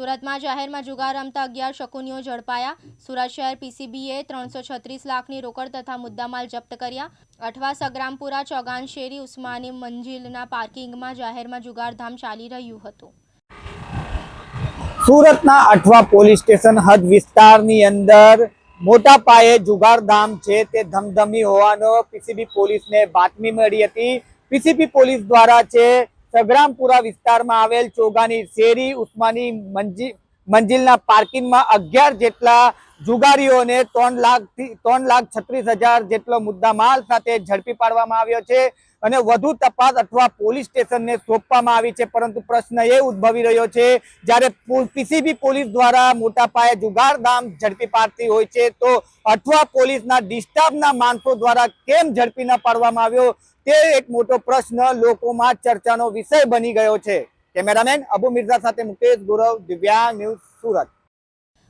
સુરતમાં જાહેરમાં જુગાર રમતા અગિયાર શકુનીઓ ઝડપાયા. સુરત શહેર પીસીબીએ ત્રણસો છત્રીસ લાખની રોકડ તથા મુદ્દામાલ જપ્ત કર્યા. અઠવા સગ્રામપુરા ચોગાન શેરી ઉસ્માની મંજિલના પાર્કિંગમાં જાહેરમાં જુગારધામ ચાલી રહ્યું હતું. સુરતના અઠવા પોલીસ સ્ટેશન હદ વિસ્તારની અંદર મોટા પાયે જુગારધામ છે તે ધમધમી હોવાનો પીસીબી પોલીસને બાતમી મળી હતી. પીસીબી પોલીસ દ્વારા છે સગ્રામપુરા વિસ્તારમાં આવેલ ચોગાની શેરી ઉસ્માની મંજિલ મંજિલના પાર્કિંગમાં અગિયાર જેટલા જુગારીઓને ત્રણ લાખથી, ત્રણ લાખ છત્રીસ હજાર જેટલો મુદ્દામાલ સાથે ઝડપી પાડવામાં આવ્યો છે અને વધુ તપાસ અથવા પોલીસ સ્ટેશનને સોંપવામાં આવી છે. પરંતુ પ્રશ્ન એ ઉદ્ભવી રહ્યો છે, જ્યારે પીસીબી પોલીસ દ્વારા મોટા પાયે જુગારધામ ઝડપી પાડતી હોય છે, તો અઠવા પોલીસના ડિસ્ટર્બના માણસો દ્વારા કેમ ઝડપી ન પાડવામાં આવ્યો? તે એક મોટો પ્રશ્ન લોકોમાં ચર્ચાનો વિષય બની ગયો છે. કેમેરામેન અબુ મિર્ઝા સાથે મુકેશ ગૌરવ, દિવ્યાંગ ન્યૂઝ સુરત.